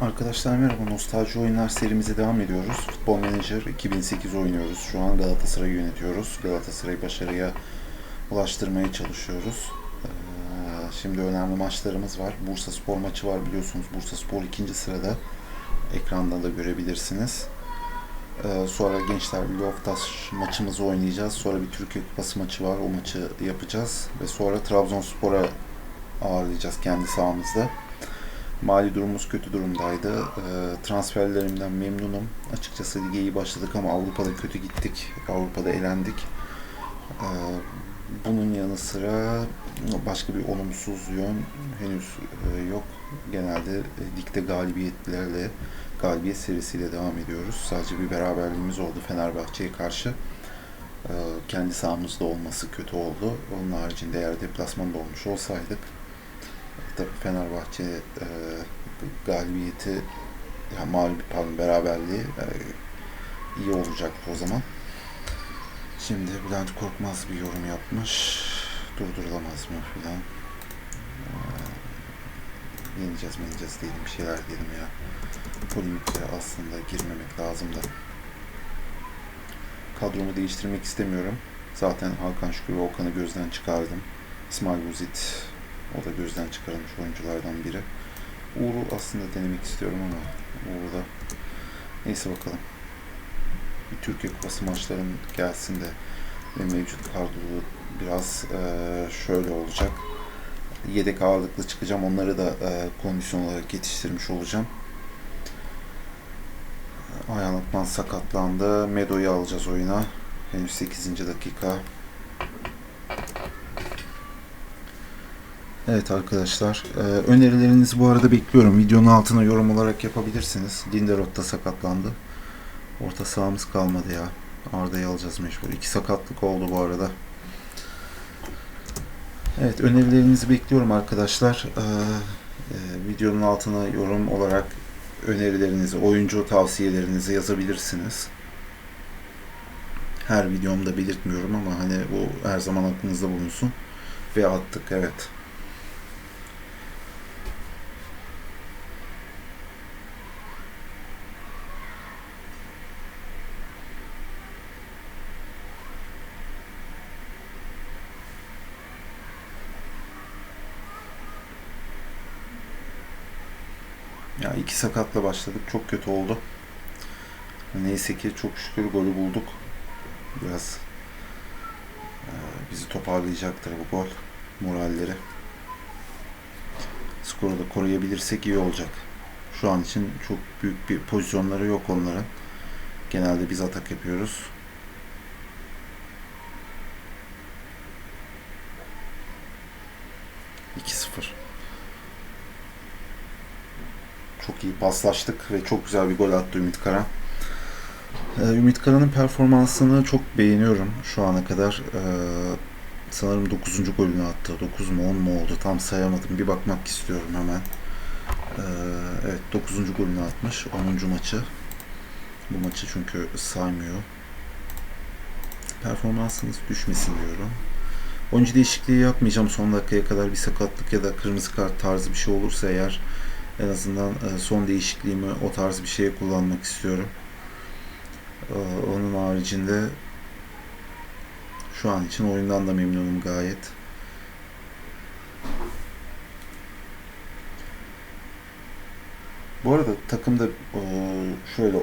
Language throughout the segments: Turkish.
Arkadaşlar merhaba, Nostalji Oyunlar serimize devam ediyoruz. Futbol Manager 2008 oynuyoruz. Şu an Galatasaray'ı yönetiyoruz. Galatasaray'ı başarıya ulaştırmaya çalışıyoruz. Ee, Şimdi önemli maçlarımız var. Bursa Spor maçı var biliyorsunuz. Bursa Spor ikinci sırada. Ekranda da görebilirsiniz. Ee, Sonra Gençler Birliği Oftaş maçımızı oynayacağız. Sonra bir Türkiye Kupası maçı var. O maçı yapacağız. Ve sonra Trabzonspor'a ağırlayacağız kendi sahamızda. Mali durumumuz kötü durumdaydı. Ee, transferlerimden memnunum. Açıkçası lige iyi başladık ama Avrupa'da kötü gittik. Avrupa'da elendik. Ee, bunun yanı sıra başka bir olumsuz yön henüz e, yok. Genelde e, ligde galibiyetlerle, galibiyet serisiyle devam ediyoruz. Sadece bir beraberliğimiz oldu Fenerbahçe'ye karşı. Ee, kendi sahamızda olması kötü oldu. Onun haricinde eğer deplasmanda olmuş olsaydık Tabii Fenerbahçe e, galibiyeti yani mağlup pardon beraberliği e, iyi olacaktı o zaman. Şimdi Bülent Korkmaz bir yorum yapmış. Durdurulamaz mı filan. E, yeneceğiz yeneceğiz diyelim bir şeyler diyelim ya. Polemiklere aslında girmemek lazım da. Kadromu değiştirmek istemiyorum. Zaten Hakan Şükür Okan'ı gözden çıkardım. İsmail Buzit o da gözden çıkarılmış oyunculardan biri. Uğur'u aslında denemek istiyorum ama Uğur'u da neyse bakalım. Bir Türkiye Kupası maçların gelsin de ve mevcut kadro biraz e, şöyle olacak. Yedek ağırlıklı çıkacağım. Onları da e, kondisyon olarak yetiştirmiş olacağım. Ayhan Akman sakatlandı. Medo'yu alacağız oyuna. Henüz 8. dakika. Evet arkadaşlar, e, önerilerinizi bu arada bekliyorum. Videonun altına yorum olarak yapabilirsiniz. Linderoth da sakatlandı. Orta sahamız kalmadı ya. Arda'yı alacağız mecbur. İki sakatlık oldu bu arada. Evet, önerilerinizi bekliyorum arkadaşlar. E, e, videonun altına yorum olarak önerilerinizi, oyuncu tavsiyelerinizi yazabilirsiniz. Her videomda belirtmiyorum ama hani bu her zaman aklınızda bulunsun. Ve attık, evet. Ya iki sakatla başladık. Çok kötü oldu. Neyse ki çok şükür golü bulduk. Biraz e, bizi toparlayacaktır bu gol. Moralleri. Skoru da koruyabilirsek iyi olacak. Şu an için çok büyük bir pozisyonları yok onların. Genelde biz atak yapıyoruz. İki sıfır. Çok iyi paslaştık ve çok güzel bir gol attı Ümit Kara. Ee, Ümit Kara'nın performansını çok beğeniyorum şu ana kadar. Ee, sanırım 9. golünü attı. 9 mu 10 mu oldu tam sayamadım. Bir bakmak istiyorum hemen. Ee, evet 9. golünü atmış. 10. maçı. Bu maçı çünkü saymıyor. Performansınız düşmesin diyorum. Oyuncu değişikliği yapmayacağım son dakikaya kadar bir sakatlık ya da kırmızı kart tarzı bir şey olursa eğer en azından e, son değişikliğimi o tarz bir şeye kullanmak istiyorum. E, Onun haricinde şu an için oyundan da memnunum gayet. Bu arada takımda e, şöyle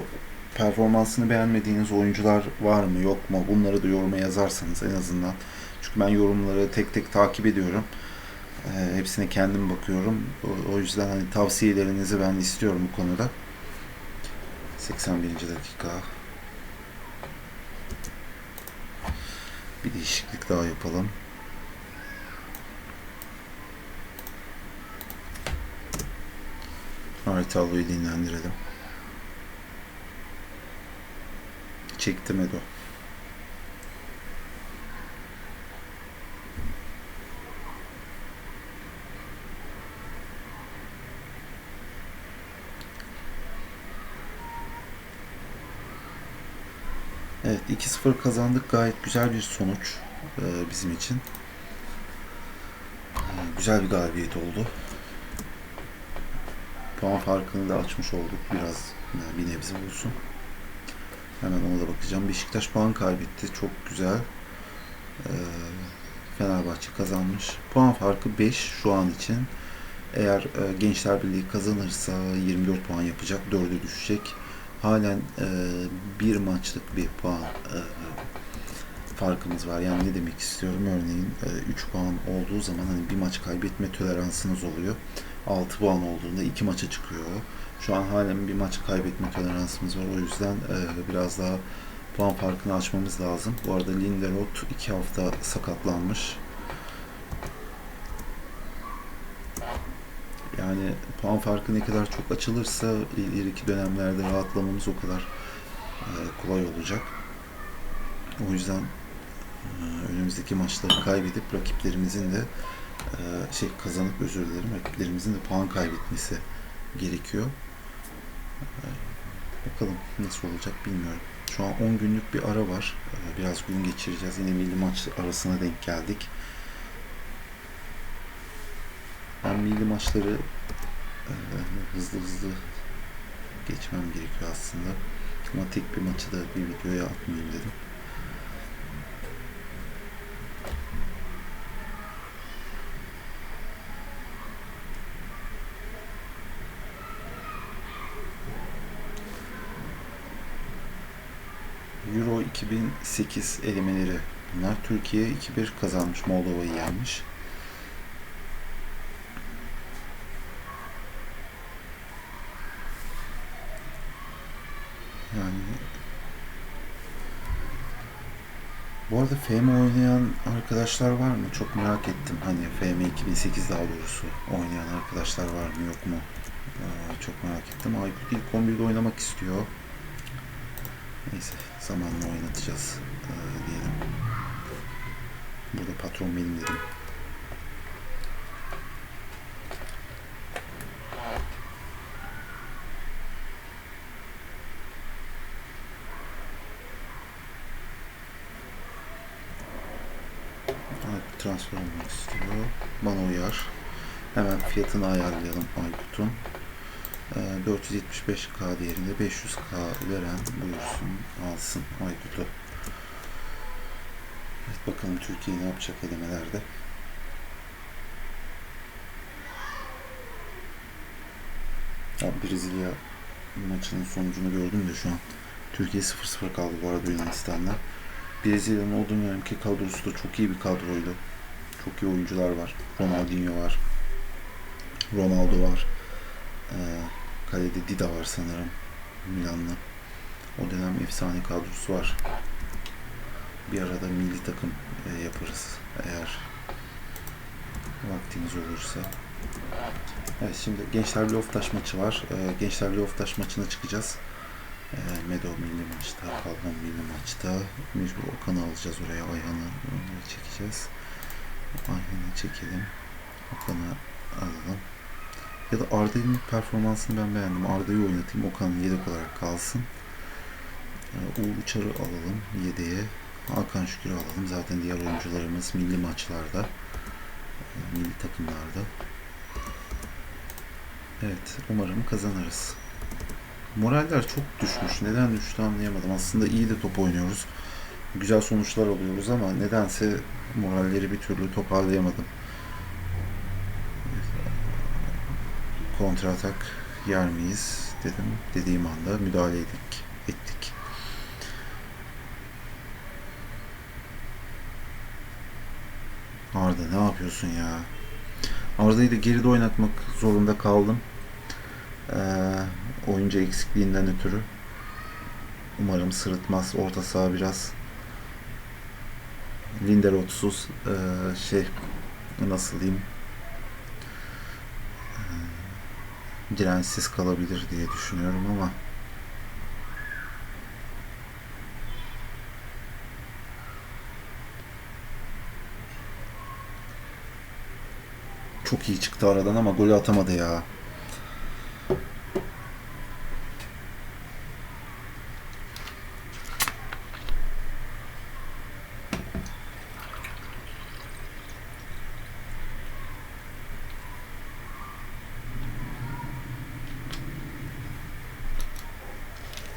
performansını beğenmediğiniz oyuncular var mı yok mu bunları da yoruma yazarsanız en azından. Çünkü ben yorumları tek tek takip ediyorum. E, hepsine kendim bakıyorum. O, yüzden hani tavsiyelerinizi ben istiyorum bu konuda. 81. dakika. Bir değişiklik daha yapalım. Haritalı'yı dinlendirelim. Çektim Edo. Evet 2-0 kazandık. Gayet güzel bir sonuç e, bizim için. E, güzel bir galibiyet oldu. puan farkını da açmış olduk. Biraz yani bir nebze olsun. Hemen ona da bakacağım. Beşiktaş puan kaybetti. Çok güzel. Ee, Fenerbahçe kazanmış. Puan farkı 5 şu an için. Eğer e, Gençler Birliği kazanırsa 24 puan yapacak. 4'e düşecek. Halen e, bir maçlık bir puan e, farkımız var. Yani ne demek istiyorum? Örneğin 3 puan olduğu zaman hani bir maç kaybetme toleransınız oluyor. 6 puan olduğunda 2 maça çıkıyor. Şu an halen bir maç kaybetme toleransımız var. O yüzden e, biraz daha puan farkını açmamız lazım. Bu arada Lindelof 2 hafta sakatlanmış. Yani puan farkı ne kadar çok açılırsa ileriki dönemlerde rahatlamamız o kadar e, kolay olacak. O yüzden e, önümüzdeki maçları kaybedip rakiplerimizin de e, şey kazanıp özür dilerim rakiplerimizin de puan kaybetmesi gerekiyor. E, bakalım nasıl olacak bilmiyorum. Şu an 10 günlük bir ara var. E, biraz gün geçireceğiz. Yine milli maç arasına denk geldik. Ben milli maçları e, hızlı hızlı geçmem gerekiyor aslında. Ama tek bir maçı da bir videoya atmayayım dedim. Euro 2008 elemeleri bunlar. Türkiye 2-1 kazanmış. Moldova'yı yenmiş. Yani bu arada FM oynayan arkadaşlar var mı? Çok merak ettim. Hani FM 2008 daha doğrusu oynayan arkadaşlar var mı yok mu? Ee, çok merak ettim. Aykut ilk 11'de oynamak istiyor. Neyse zamanla oynatacağız ee, diyelim. Burada patron benim dedim. Aykut transfer olmak istiyor. Bana uyar. Hemen fiyatını ayarlayalım Aykut'un. Ee, 475k değerinde 500k veren buyursun alsın Aykut'u. Evet, bakalım Türkiye ne yapacak elemelerde. Ya Brezilya maçının sonucunu gördüm de şu an. Türkiye 0-0 kaldı bu arada Yunanistan'la. Brezilya'nın o dönemki kadrosu da çok iyi bir kadroydu. Çok iyi oyuncular var. Ronaldinho var. Ronaldo var. Ee, kalede Dida var sanırım. Milan'la. O dönem efsane kadrosu var. Bir arada milli takım e, yaparız eğer vaktimiz olursa. Evet şimdi Gençler Loftaş maçı var. Ee, Gençler Loftaş maçına çıkacağız. Ee, Medo milli maçta, Kalbon milli maçta. Mecbur Okan'ı alacağız oraya. Ayhan'ı çekeceğiz. Ayhan'ı çekelim. Okan'ı alalım. Ya da Arda'nın performansını ben beğendim. Arda'yı oynatayım. Okan yedek olarak kalsın. Ee, Uğur Uçar'ı alalım yedeğe. Hakan Şükür'ü alalım. Zaten diğer oyuncularımız milli maçlarda. e, Milli takımlarda. Evet. Umarım kazanırız. Moraller çok düşmüş. Neden düştü anlayamadım. Aslında iyi de top oynuyoruz. Güzel sonuçlar alıyoruz ama nedense moralleri bir türlü toparlayamadım. Kontra atak yer miyiz dedim. Dediğim anda müdahale ettik. ettik. Arda ne yapıyorsun ya? Arda'yı da geride oynatmak zorunda kaldım. Ee, oyuncu eksikliğinden ötürü. Umarım sırıtmaz. Orta saha biraz Lindelof'suz ee, şey nasıl diyeyim ee, dirençsiz kalabilir diye düşünüyorum ama çok iyi çıktı aradan ama golü atamadı ya.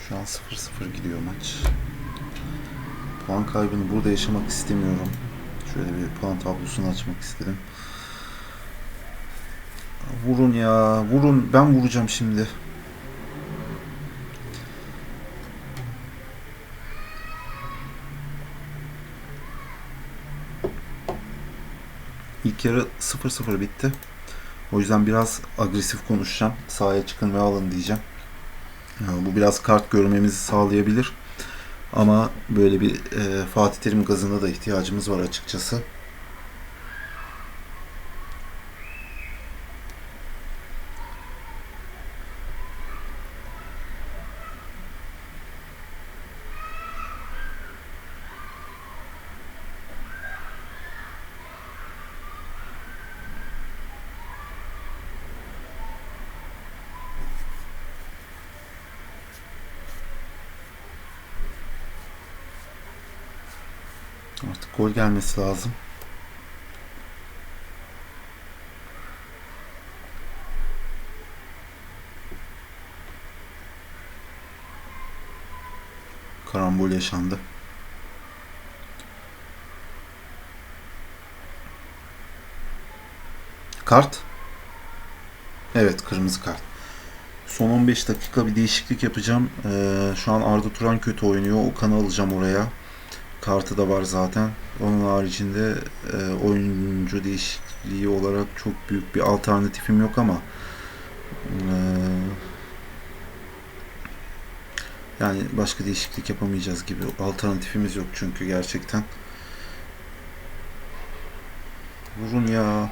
Şu an 0-0 gidiyor maç. Puan kaybını burada yaşamak istemiyorum. Şöyle bir puan tablosunu açmak istedim. Vurun ya, vurun. Ben vuracağım şimdi. İlk yarı 0-0 bitti. O yüzden biraz agresif konuşacağım. Sahaya çıkın ve alın diyeceğim. Bu biraz kart görmemizi sağlayabilir. Ama böyle bir e, Fatih Terim gazına da ihtiyacımız var açıkçası. Artık gol gelmesi lazım. Karambol yaşandı. Kart. Evet kırmızı kart. Son 15 dakika bir değişiklik yapacağım. Ee, şu an Arda Turan kötü oynuyor. Okan'ı alacağım oraya kartı da var zaten. Onun haricinde e, oyuncu değişikliği olarak çok büyük bir alternatifim yok ama e, yani başka değişiklik yapamayacağız gibi alternatifimiz yok çünkü gerçekten. Vurun ya.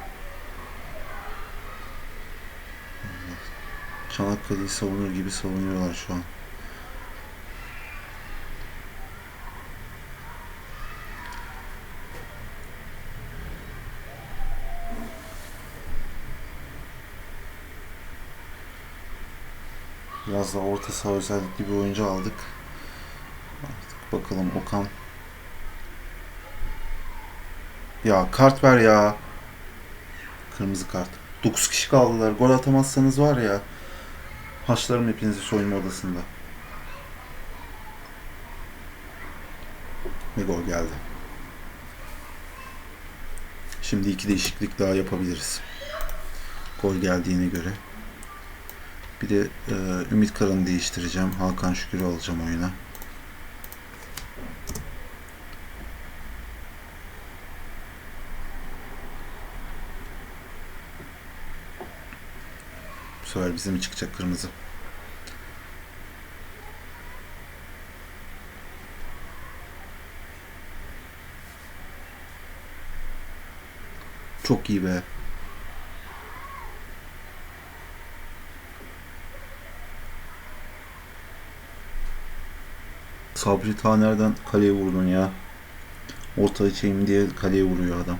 Çanakkale'yi savunur gibi savunuyorlar şu an. Biraz da orta saha özellikli bir oyuncu aldık. Artık bakalım Okan. Ya kart ver ya. Kırmızı kart. 9 kişi kaldılar. Gol atamazsanız var ya. Haşlarım hepinizi soyunma odasında. Ve gol geldi. Şimdi iki değişiklik daha yapabiliriz. Gol geldiğine göre. Bir de e, Ümit Karan'ı değiştireceğim. Hakan Şükür'ü alacağım oyuna. Bu sefer bize mi çıkacak kırmızı? Çok iyi be. Sabri Taner'den kaleye vurdun ya. Orta açayım diye kaleye vuruyor adam.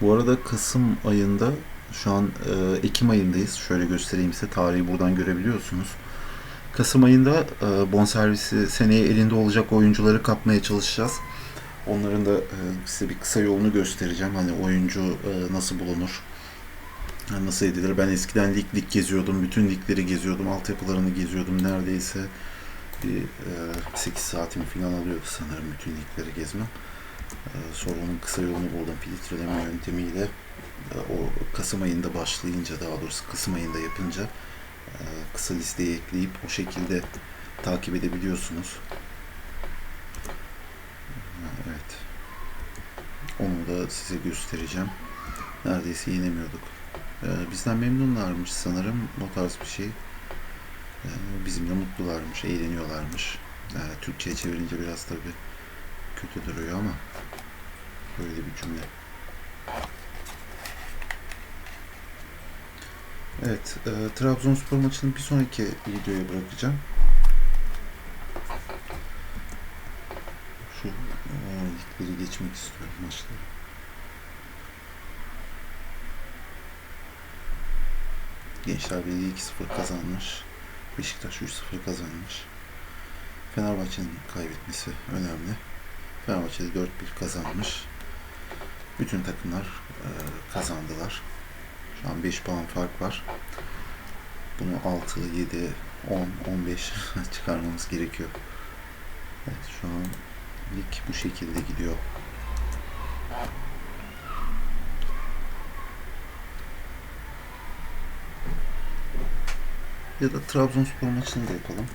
Bu arada Kasım ayında şu an e, Ekim ayındayız. Şöyle göstereyim size tarihi buradan görebiliyorsunuz. Kasım ayında e, bonservisi seneye elinde olacak oyuncuları kapmaya çalışacağız. Onların da e, size bir kısa yolunu göstereceğim. Hani oyuncu e, nasıl bulunur, yani nasıl edilir. Ben eskiden lig lig geziyordum. Bütün ligleri geziyordum. Altyapılarını geziyordum. Neredeyse bir e, 8 saatimi falan alıyordu sanırım bütün ligleri gezmem. E, sonra onun kısa yolunu buldum. Filtreleme yöntemiyle e, o Kasım ayında başlayınca daha doğrusu Kasım ayında yapınca e, kısa listeye ekleyip o şekilde takip edebiliyorsunuz. Evet. Onu da size göstereceğim. Neredeyse yenemiyorduk. Ee, bizden memnunlarmış sanırım. O tarz bir şey. Ee, bizimle mutlularmış, eğleniyorlarmış. Ee, Türkçe'ye çevirince biraz tabii kötü duruyor ama böyle bir cümle. Evet, e, Trabzonspor maçını bir sonraki videoya bırakacağım. Şu e, ligleri geçmek istiyorum maçları. Gençler Birliği 2-0 kazanmış. Beşiktaş 3-0 kazanmış. Fenerbahçe'nin kaybetmesi önemli. Fenerbahçe de 4-1 kazanmış. Bütün takımlar e, kazandılar. Şu an 5 puan fark var. Bunu 6, 7, 10, 15 çıkarmamız gerekiyor. Evet, şu an lig bu şekilde gidiyor. Ya da Trabzonspor maçını da yapalım.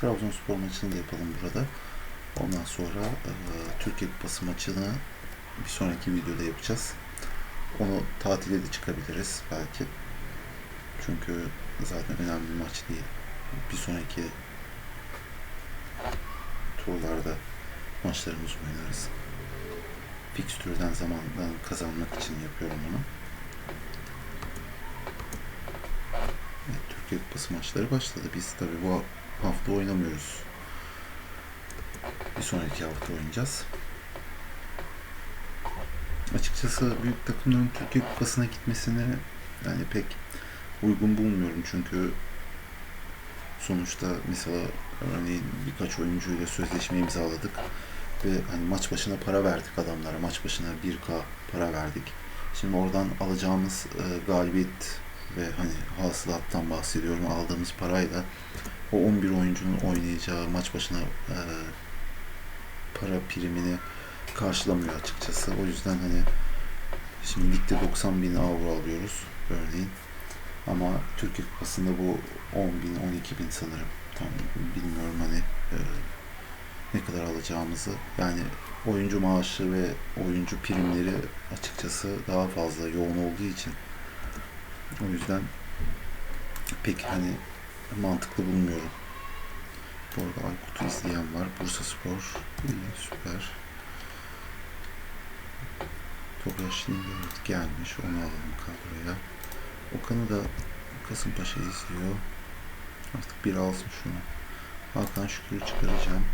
Trabzonspor maçını da yapalım burada. Ondan sonra e, Türkiye Kupası maçını bir sonraki videoda yapacağız. Onu tatile de çıkabiliriz belki. Çünkü zaten önemli bir maç değil. Bir sonraki turlarda maçlarımızı oynarız. Fikstürden zamandan kazanmak için yapıyorum bunu. Evet, Türkiye Kupası maçları başladı. Biz tabi bu hafta oynamıyoruz. Bir sonraki hafta oynayacağız. Açıkçası büyük takımların Türkiye Kupası'na gitmesini yani pek uygun bulmuyorum çünkü sonuçta mesela örneğin birkaç oyuncuyla sözleşme imzaladık ve hani maç başına para verdik adamlara. Maç başına 1K para verdik. Şimdi oradan alacağımız e, galibiyet ve hani hasılattan bahsediyorum. Aldığımız parayla o 11 oyuncunun oynayacağı maç başına e, para primini karşılamıyor açıkçası. O yüzden hani şimdi ligde 90 bin avro alıyoruz örneğin. Ama Türkiye Kupası'nda bu 10 bin, 12 bin sanırım. Tam bilmiyorum hani e, ne kadar alacağımızı. Yani oyuncu maaşı ve oyuncu primleri açıkçası daha fazla yoğun olduğu için o yüzden pek hani mantıklı bulmuyorum. Bu arada Aykut'u izleyen var. Bursa Spor. İyi, süper. Evet gelmiş. Onu alalım kadroya. Okan'ı da Kasımpaşa izliyor. Artık bir alsın şunu. Hakan Şükür'ü çıkaracağım.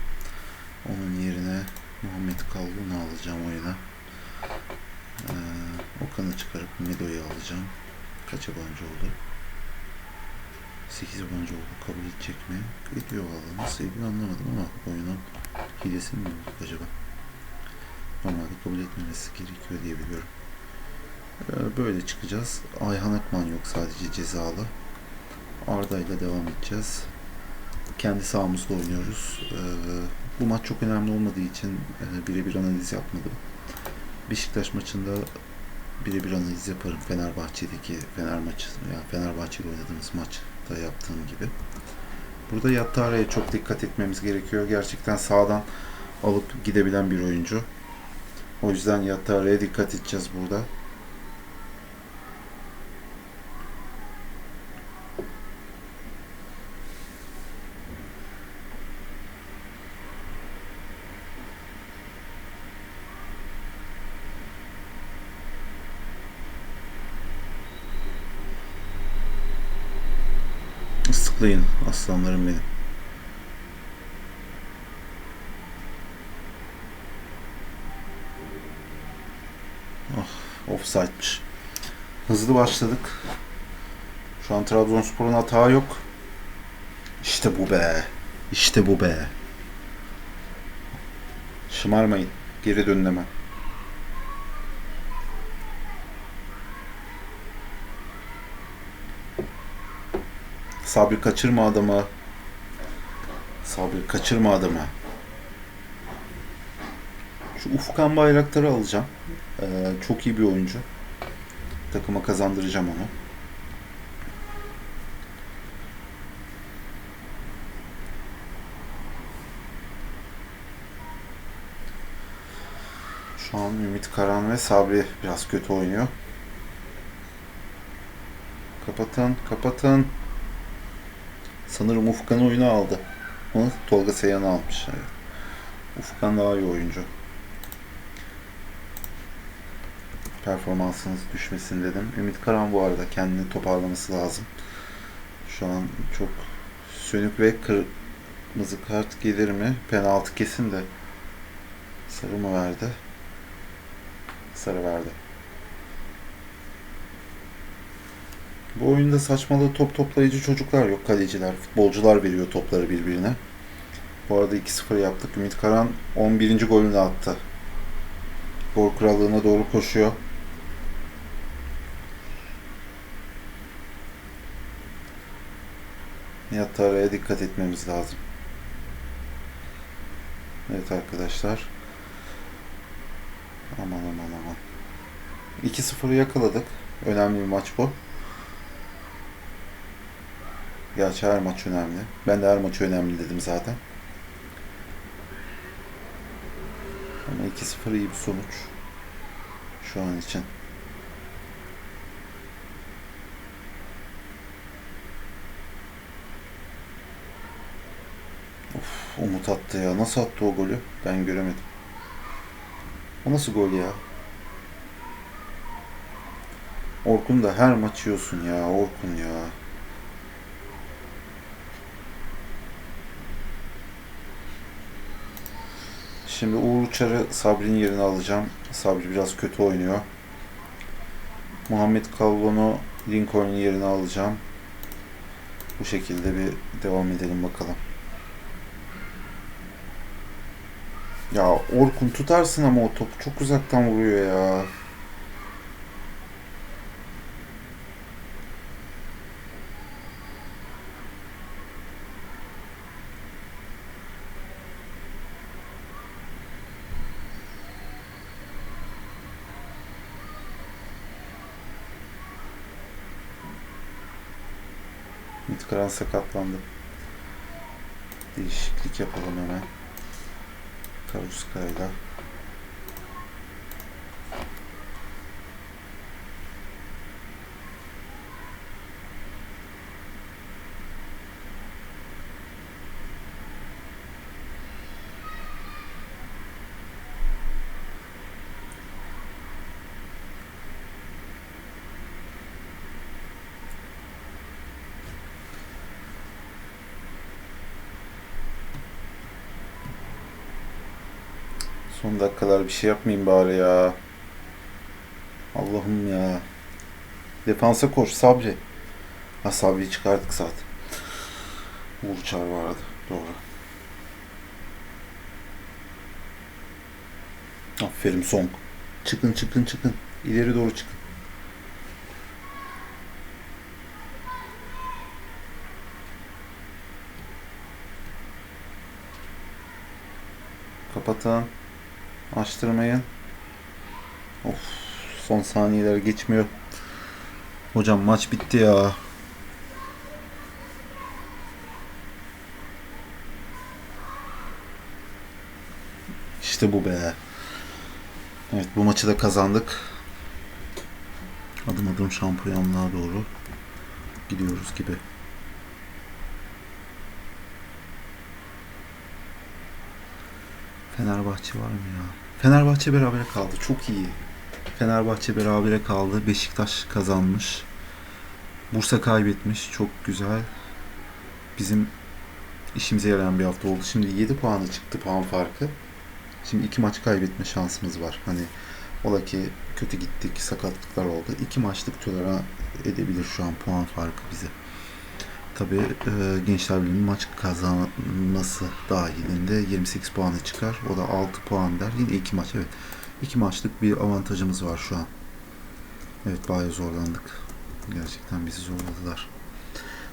Onun yerine Muhammed Kavlu'nu alacağım oyuna. Ee, Okan'ı çıkarıp Medo'yu alacağım. Kaç yabancı oldu? 8 yabancı oldu. Kabul edecek mi? Ediyor valla. Nasıl ediyor anlamadım ama oyunun hilesi mi acaba? Normalde kabul etmemesi gerekiyor diye biliyorum. Ee, böyle çıkacağız. Ayhan Akman yok sadece cezalı. Arda ile devam edeceğiz. Kendi sahamızda oynuyoruz. Ee, bu maç çok önemli olmadığı için e, birebir analiz yapmadım. Beşiktaş maçında birebir analiz yaparım. Fenerbahçe'deki Fener maçı, yani Fenerbahçe'de oynadığımız maçta yaptığım gibi. Burada Yattara'ya çok dikkat etmemiz gerekiyor. Gerçekten sağdan alıp gidebilen bir oyuncu. O yüzden Yattara'ya dikkat edeceğiz burada. Islıklayın aslanlarım benim. Ah, offside'miş. Hızlı başladık. Şu an Trabzonspor'un hata yok. İşte bu be. İşte bu be. Şımarmayın. Geri dönün hemen. Sabri kaçırma adamı. Sabri kaçırma adamı. Şu Ufkan Bayraktar'ı alacağım. Ee, çok iyi bir oyuncu. Takıma kazandıracağım onu. Şu an Ümit Karan ve Sabri biraz kötü oynuyor. Kapatın, kapatın. Sanırım Ufkan oyunu aldı. Onu Tolga Seyhan almış. Evet. Ufkan daha iyi oyuncu. Performansınız düşmesin dedim. Ümit Karan bu arada kendini toparlaması lazım. Şu an çok sönük ve kırmızı kart gelir mi? Penaltı kesin de sarı mı verdi? Sarı verdi. Bu oyunda saçmalığı top toplayıcı çocuklar yok. Kaleciler, futbolcular veriyor topları birbirine. Bu arada 2-0 yaptık. Ümit Karan 11. golünü attı. Gol krallığına doğru koşuyor. Nihat Tara'ya dikkat etmemiz lazım. Evet arkadaşlar. Aman aman aman. 2-0'ı yakaladık. Önemli bir maç bu. Gerçi her maç önemli. Ben de her maç önemli dedim zaten. Ama 2-0 iyi bir sonuç. Şu an için. Of, Umut attı ya. Nasıl attı o golü? Ben göremedim. O nasıl gol ya? Orkun da her maç yiyorsun ya. Orkun ya. Şimdi Uğur Uçar'ı Sabri'nin yerine alacağım. Sabri biraz kötü oynuyor. Muhammed Kavlon'u Lincoln'un yerine alacağım. Bu şekilde bir devam edelim bakalım. Ya Orkun tutarsın ama o topu çok uzaktan vuruyor ya. Mitkaran sakatlandı. Değişiklik yapalım hemen. Karuskayla. Dakikalar bir şey yapmayayım bari ya. Allah'ım ya. Defansa koş Sabri. Ha Sabri'yi çıkardık zaten. Uğur vardı. Doğru. Aferin Song. Çıkın çıkın çıkın. İleri doğru çıkın. Kapatın. Açtırmayın. Of, son saniyeler geçmiyor. Hocam maç bitti ya. İşte bu be. Evet bu maçı da kazandık. Adım adım şampiyonluğa doğru gidiyoruz gibi. Fenerbahçe var mı ya? Fenerbahçe berabere kaldı. Çok iyi. Fenerbahçe berabere kaldı. Beşiktaş kazanmış. Bursa kaybetmiş. Çok güzel. Bizim işimize yarayan bir hafta oldu. Şimdi 7 puanı çıktı puan farkı. Şimdi iki maç kaybetme şansımız var. Hani ola ki kötü gittik, sakatlıklar oldu. İki maçlık tolera edebilir şu an puan farkı bize. Tabii e, Gençler Birliği'nin maç kazanması dahilinde 28 puanı çıkar. O da 6 puan der. Yine iki maç evet. İki maçlık bir avantajımız var şu an. Evet bayağı zorlandık. Gerçekten bizi zorladılar.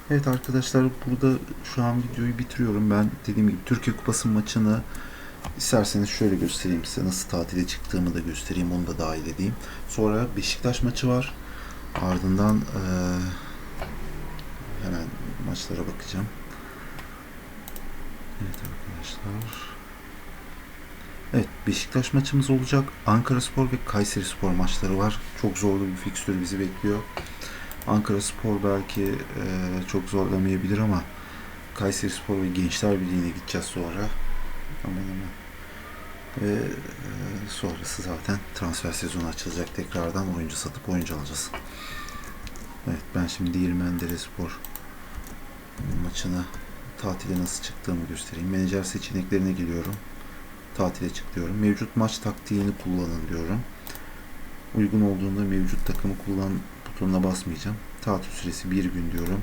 Evet arkadaşlar burada şu an videoyu bitiriyorum. Ben dediğim gibi Türkiye Kupası maçını isterseniz şöyle göstereyim size. Nasıl tatile çıktığımı da göstereyim. Onu da dahil edeyim. Sonra Beşiktaş maçı var. Ardından eee Hemen maçlara bakacağım. Evet arkadaşlar. Evet Beşiktaş maçımız olacak. Ankara Spor ve Kayseri Spor maçları var. Çok zorlu bir fikstür bizi bekliyor. Ankara Spor belki e, çok zorlamayabilir ama Kayseri Spor ve Gençler Birliği'ne gideceğiz sonra. Aman aman. Ve e, sonrası zaten transfer sezonu açılacak. Tekrardan oyuncu satıp oyuncu alacağız. Evet ben şimdi Yirmendere Spor maçına tatile nasıl çıktığımı göstereyim. Menajer seçeneklerine geliyorum. Tatile çık diyorum. Mevcut maç taktiğini kullanın diyorum. Uygun olduğunda mevcut takımı kullan butonuna basmayacağım. tatil süresi bir gün diyorum.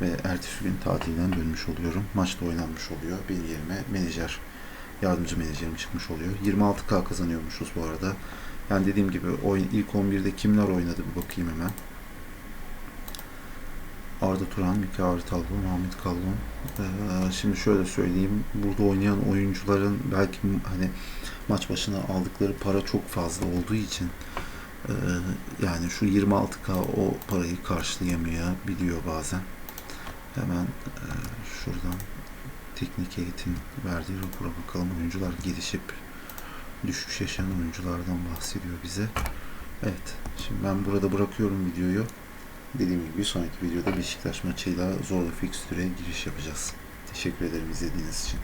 Ve ertesi gün tatilden dönmüş oluyorum. Maç da oynanmış oluyor. Benim yerime menajer, yardımcı menajerim çıkmış oluyor. 26K kazanıyormuşuz bu arada. Yani dediğim gibi oyun ilk 11'de kimler oynadı bir bakayım hemen. Arda Turan, Mika Artallı, Muhammed Kallon. Ee, şimdi şöyle söyleyeyim. Burada oynayan oyuncuların belki hani maç başına aldıkları para çok fazla olduğu için e, yani şu 26K o parayı karşılayamayabiliyor bazen. Hemen e, şuradan teknik eğitim verdiği rapora bakalım. Oyuncular gelişip düşüş yaşayan oyunculardan bahsediyor bize. Evet. Şimdi ben burada bırakıyorum videoyu. Dediğim gibi sonraki videoda Beşiktaş maçıyla zorlu fikstüre giriş yapacağız. Teşekkür ederim izlediğiniz için.